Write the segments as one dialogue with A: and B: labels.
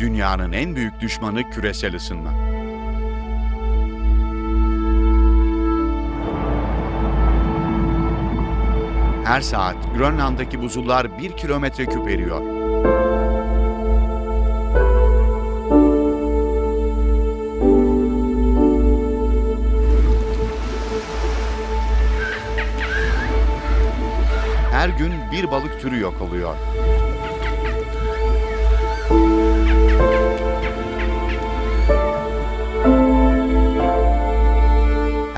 A: dünyanın en büyük düşmanı küresel ısınma. Her saat Grönland'daki buzullar 1 kilometre küp eriyor. Her gün bir balık türü yok oluyor.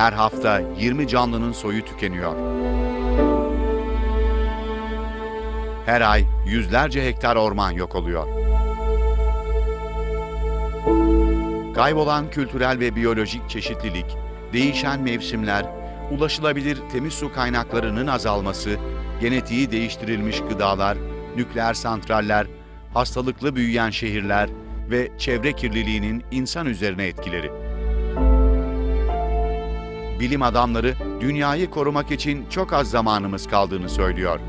A: Her hafta 20 canlının soyu tükeniyor. Her ay yüzlerce hektar orman yok oluyor. Kaybolan kültürel ve biyolojik çeşitlilik, değişen mevsimler, ulaşılabilir temiz su kaynaklarının azalması, genetiği değiştirilmiş gıdalar, nükleer santraller, hastalıklı büyüyen şehirler ve çevre kirliliğinin insan üzerine etkileri. Bilim adamları dünyayı korumak için çok az zamanımız kaldığını söylüyor.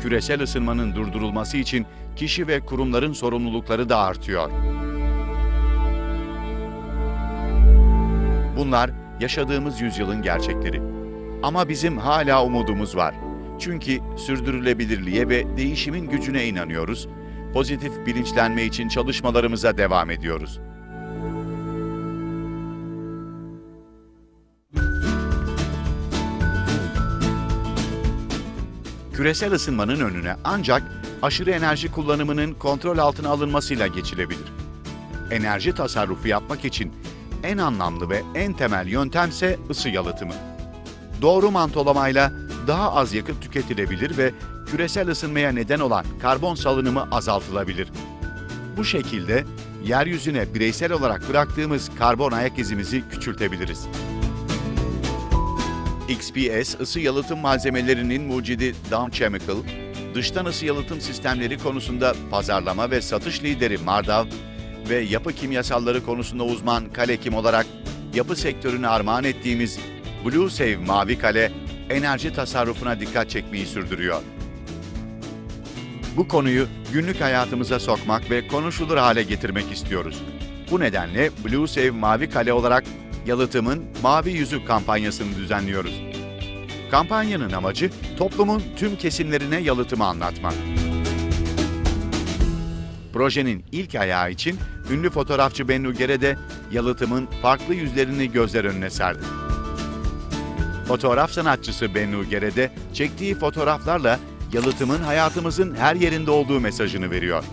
A: Küresel ısınmanın durdurulması için kişi ve kurumların sorumlulukları da artıyor. Bunlar yaşadığımız yüzyılın gerçekleri. Ama bizim hala umudumuz var. Çünkü sürdürülebilirliğe ve değişimin gücüne inanıyoruz. Pozitif bilinçlenme için çalışmalarımıza devam ediyoruz. Küresel ısınmanın önüne ancak aşırı enerji kullanımının kontrol altına alınmasıyla geçilebilir. Enerji tasarrufu yapmak için en anlamlı ve en temel yöntemse ısı yalıtımı. Doğru mantolamayla daha az yakıt tüketilebilir ve küresel ısınmaya neden olan karbon salınımı azaltılabilir. Bu şekilde yeryüzüne bireysel olarak bıraktığımız karbon ayak izimizi küçültebiliriz. XPS ısı yalıtım malzemelerinin mucidi Down Chemical, dıştan ısı yalıtım sistemleri konusunda pazarlama ve satış lideri Mardav ve yapı kimyasalları konusunda uzman Kalekim olarak yapı sektörüne armağan ettiğimiz Blue Save Mavi Kale, enerji tasarrufuna dikkat çekmeyi sürdürüyor. Bu konuyu günlük hayatımıza sokmak ve konuşulur hale getirmek istiyoruz. Bu nedenle Blue Save Mavi Kale olarak yalıtımın Mavi Yüzü kampanyasını düzenliyoruz. Kampanyanın amacı toplumun tüm kesimlerine yalıtımı anlatmak. Projenin ilk ayağı için ünlü fotoğrafçı Bennu Gere de yalıtımın farklı yüzlerini gözler önüne serdi. Fotoğraf sanatçısı Bennu Gere de çektiği fotoğraflarla yalıtımın hayatımızın her yerinde olduğu mesajını veriyor.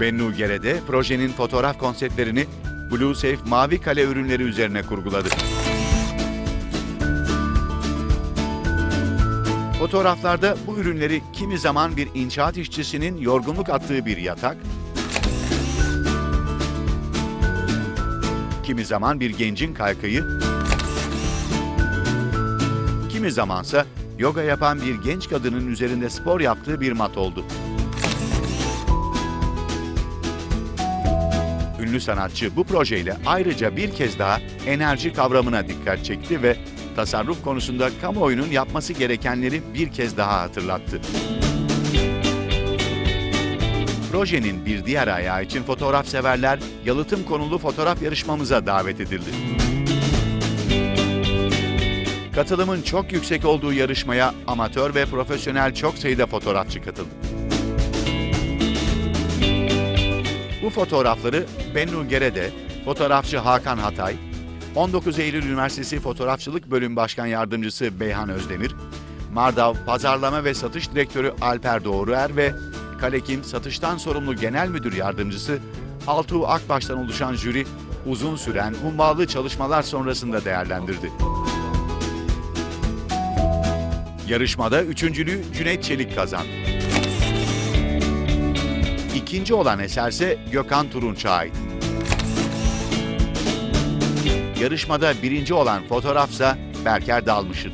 A: Bennu Gere de projenin fotoğraf konseptlerini Blue Safe Mavi Kale ürünleri üzerine kurguladı. Fotoğraflarda bu ürünleri kimi zaman bir inşaat işçisinin yorgunluk attığı bir yatak, kimi zaman bir gencin kaykayı, kimi zamansa yoga yapan bir genç kadının üzerinde spor yaptığı bir mat oldu. Ünlü sanatçı bu projeyle ayrıca bir kez daha enerji kavramına dikkat çekti ve tasarruf konusunda kamuoyunun yapması gerekenleri bir kez daha hatırlattı. Projenin bir diğer ayağı için fotoğraf severler yalıtım konulu fotoğraf yarışmamıza davet edildi. Katılımın çok yüksek olduğu yarışmaya amatör ve profesyonel çok sayıda fotoğrafçı katıldı. Bu fotoğrafları Bennu Gere'de, fotoğrafçı Hakan Hatay, 19 Eylül Üniversitesi Fotoğrafçılık Bölüm Başkan Yardımcısı Beyhan Özdemir, Mardav Pazarlama ve Satış Direktörü Alper Doğruer ve Kalekim Satıştan Sorumlu Genel Müdür Yardımcısı Altuğ Akbaş'tan oluşan jüri uzun süren hummalı çalışmalar sonrasında değerlendirdi. Yarışmada üçüncülüğü Cüneyt Çelik kazandı. İkinci olan eserse Gökhan Turunç'a ait. Yarışmada birinci olan fotoğrafsa Berker Dalmış'ın.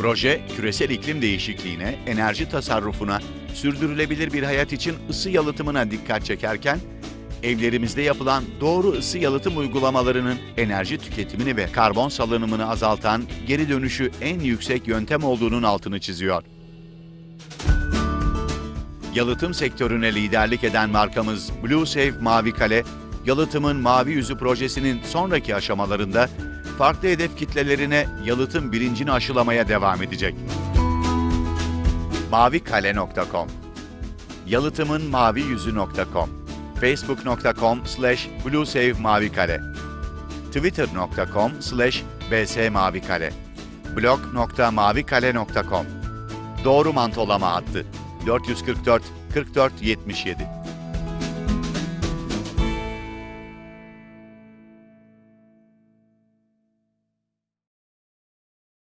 A: Proje, küresel iklim değişikliğine, enerji tasarrufuna, sürdürülebilir bir hayat için ısı yalıtımına dikkat çekerken, evlerimizde yapılan doğru ısı yalıtım uygulamalarının enerji tüketimini ve karbon salınımını azaltan geri dönüşü en yüksek yöntem olduğunun altını çiziyor. Yalıtım sektörüne liderlik eden markamız Blue Save Mavi Kale, yalıtımın mavi yüzü projesinin sonraki aşamalarında farklı hedef kitlelerine yalıtım bilincini aşılamaya devam edecek. mavikale.com yalıtımın mavi yüzü.com facebook.com slash bluesaveMavikale twitter.com slash bsmavikale blog.mavikale.com Doğru mantolama hattı 444 44 77